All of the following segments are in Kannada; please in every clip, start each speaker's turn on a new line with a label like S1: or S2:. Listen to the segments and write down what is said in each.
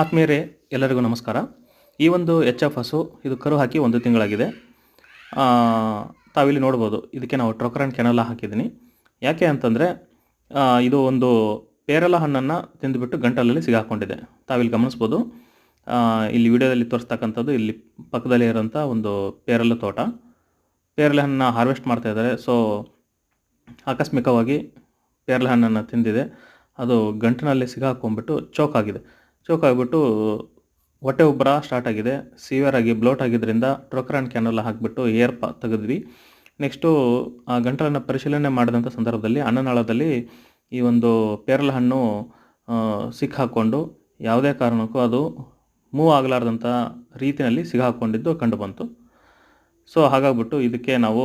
S1: ಆತ್ಮೀಯರೇ, ಎಲ್ಲರಿಗೂ ನಮಸ್ಕಾರ. ಈ ಒಂದು ಎಚ್ ಎಫ್ ಹಸು ಇದು ಕರು ಹಾಕಿ ಒಂದು ತಿಂಗಳಾಗಿದೆ. ತಾವಿಲ್ಲಿ ನೋಡ್ಬೋದು, ಇದಕ್ಕೆ ನಾವು ಟ್ರೊಕರನ್ ಕೆನಲ್ಲ ಹಾಕಿದ್ದೀನಿ. ಯಾಕೆ ಅಂತಂದರೆ ಇದು ಒಂದು ಪೇರಲ ಹಣ್ಣನ್ನು ತಿಂದುಬಿಟ್ಟು ಗಂಟಲಲ್ಲಿ ಸಿಗಾಕೊಂಡಿದೆ. ತಾವಿಲ್ಲಿ ಗಮನಿಸ್ಬೋದು. ಇಲ್ಲಿ ವಿಡಿಯೋದಲ್ಲಿ ತೋರಿಸ್ತಕ್ಕಂಥದ್ದು ಇಲ್ಲಿ ಪಕ್ಕದಲ್ಲಿ ಇರೋಂಥ ಒಂದು ಪೇರಲ ತೋಟ. ಪೇರಲ ಹಣ್ಣನ್ನ ಹಾರ್ವೆಸ್ಟ್ ಮಾಡ್ತಾ ಇದ್ದಾರೆ. ಸೊ ಆಕಸ್ಮಿಕವಾಗಿ ಪೇರಲ ಹಣ್ಣನ್ನು ತಿಂದಿದೆ. ಅದು ಗಂಟಿನಲ್ಲಿ ಸಿಗಾಕೊಂಡ್ಬಿಟ್ಟು ಚೋಕ್ ಆಗಿದೆ. ಚೋಕ್ ಆಗಿಬಿಟ್ಟು ಹೊಟ್ಟೆ ಉಬ್ಬರ ಸ್ಟಾರ್ಟ್ ಆಗಿದೆ. ಸಿವಿಯರ್ ಆಗಿ ಬ್ಲೋಟ್ ಆಗಿದ್ದರಿಂದ ಟ್ರೊಕ್ರಾನ್ ಕ್ಯಾನಲ್ ಹಾಕಿಬಿಟ್ಟು ಏರ್ ಪ ತೆಗೆದ್ವಿ. ನೆಕ್ಸ್ಟು ಆ ಗಂಟಲನ್ನು ಪರಿಶೀಲನೆ ಮಾಡಿದಂಥ ಸಂದರ್ಭದಲ್ಲಿ ಅನ್ನನಾಳದಲ್ಲಿ ಈ ಒಂದು ಪೇರಲ ಹಣ್ಣು ಸಿಕ್ಕಾಕ್ಕೊಂಡು ಯಾವುದೇ ಕಾರಣಕ್ಕೂ ಅದು ಮೂವ್ ಆಗಲಾರ್ದಂಥ ರೀತಿಯಲ್ಲಿ ಸಿಗಾಕೊಂಡಿದ್ದು ಕಂಡುಬಂತು. ಸೊ ಹಾಗಾಗ್ಬಿಟ್ಟು ಇದಕ್ಕೆ ನಾವು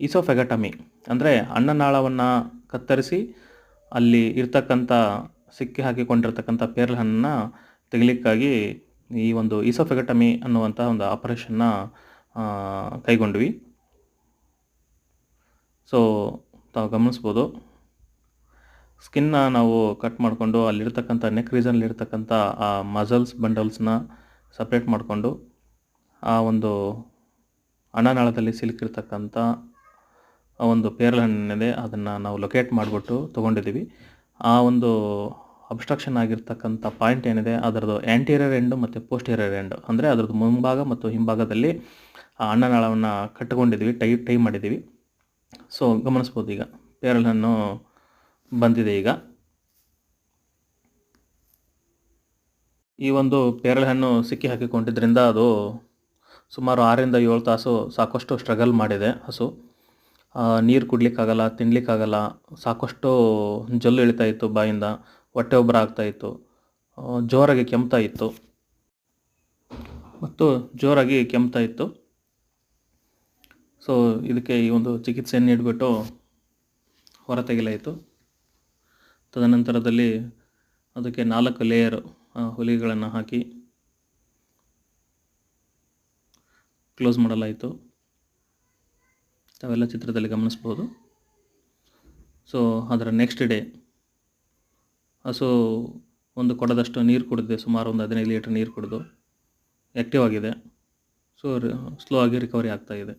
S1: ಇಸೋಫೆಗಟಮಿ ಅಂದರೆ ಅನ್ನನಾಳವನ್ನು ಕತ್ತರಿಸಿ ಅಲ್ಲಿ ಇರ್ತಕ್ಕಂಥ ಸಿಕ್ಕಿ ಹಾಕಿಕೊಂಡಿರ್ತಕ್ಕಂಥ ಪೇರ್ಲ್ ಹಣ್ಣನ್ನು ತೆಗಿಲಿಕ್ಕಾಗಿ ಈ ಒಂದು ಈಸೋಫೆಗಟಮಿ ಅನ್ನುವಂಥ ಒಂದು ಆಪರೇಷನ್ನ ಕೈಗೊಂಡ್ವಿ. ಸೊ ತಾವು ಗಮನಿಸ್ಬೋದು. ಸ್ಕಿನ್ನ ನಾವು ಕಟ್ ಮಾಡಿಕೊಂಡು ಅಲ್ಲಿರ್ತಕ್ಕಂಥ ನೆಕ್ ರೀಸನಲ್ಲಿರ್ತಕ್ಕಂಥ ಆ ಮಸಲ್ಸ್ ಬಂಡಲ್ಸ್ನ ಸಪ್ರೇಟ್ ಮಾಡಿಕೊಂಡು ಆ ಒಂದು ಅನ್ನನಾಳದಲ್ಲಿ ಸಿಲುಕಿರ್ತಕ್ಕಂಥ ಒಂದು ಪೇರ್ಲ ಹಣ್ಣಿದೆ ಅದನ್ನು ನಾವು ಲೊಕೇಟ್ ಮಾಡಿಬಿಟ್ಟು ತೊಗೊಂಡಿದ್ದೀವಿ. ಆ ಒಂದು ಅಬ್ಸ್ಟ್ರಕ್ಷನ್ ಆಗಿರ್ತಕ್ಕಂಥ ಪಾಯಿಂಟ್ ಏನಿದೆ, ಅದರದ್ದು ಆ್ಯಂಟೀರಿಯರ್ ಎಂಡು ಮತ್ತು ಪೋಸ್ಟೀರಿಯರ್ ಎಂಡು ಅಂದರೆ ಅದರದ್ದು ಮುಂಭಾಗ ಮತ್ತು ಹಿಂಭಾಗದಲ್ಲಿ ಅನ್ನನಾಳವನ್ನು ಕಟ್ಟಿಕೊಂಡಿದ್ದೀವಿ ಟೈ ಟೈ ಮಾಡಿದ್ದೀವಿ ಸೊ ಗಮನಿಸ್ಬೋದು ಈಗ. ಪೇರಲ್ ಹಣ್ಣು ಬಂದಿದೆ ಈಗ. ಈ ಒಂದು ಪೇರಳೆ ಹಣ್ಣು ಸಿಕ್ಕಿ ಹಾಕಿಕೊಂಡಿದ್ದರಿಂದ ಅದು ಸುಮಾರು ಆರರಿಂದ ಏಳು ತಾಸು ಸಾಕಷ್ಟು ಸ್ಟ್ರಗಲ್ ಮಾಡಿದೆ ಹಸು. ನೀರು ಕುಡ್ಲಿಕ್ಕಾಗಲ್ಲ, ತಿನ್ಲಿಕ್ಕಾಗಲ್ಲ, ಸಾಕಷ್ಟು ಜಲ್ಲು ಇಳಿತಾ ಇತ್ತು ಬಾಯಿಂದ. ಹೊಟ್ಟೆ ಒಬ್ಬರ ಆಗ್ತಾ ಇತ್ತು. ಜೋರಾಗಿ ಕೆಮ್ತಾ ಇತ್ತು. ಮತ್ತು ಜೋರಾಗಿ ಕೆಮ್ತಾ ಇತ್ತು. ಸೊ ಇದಕ್ಕೆ ಈ ಒಂದು ಚಿಕಿತ್ಸೆಯನ್ನು ನೀಡಿಬಿಟ್ಟು ಹೊರ ತೆಗೆಲಾಯಿತು ತದನಂತರದಲ್ಲಿ ಅದಕ್ಕೆ ನಾಲ್ಕು ಲೇಯರ್ ಹುಲಿಗಳನ್ನು ಹಾಕಿ ಕ್ಲೋಸ್ ಮಾಡಲಾಯಿತು. ತಾವೆಲ್ಲ ಚಿತ್ರದಲ್ಲಿ ಗಮನಿಸ್ಬೋದು. ಸೊ ಅದರ ನೆಕ್ಸ್ಟ್ ಡೇ ಹಸು ಒಂದು ಕೊಡದಷ್ಟು ನೀರು ಕುಡಿದಿದೆ ಸುಮಾರು ಒಂದು ಹದಿನೈದು ಲೀಟ್ರ್ ನೀರು ಕುಡಿದು ಆ್ಯಕ್ಟಿವ್ ಆಗಿದೆ. ಸೊ ಸ್ಲೋ ಆಗಿ ರಿಕವರಿ ಆಗ್ತಾ ಇದೆ.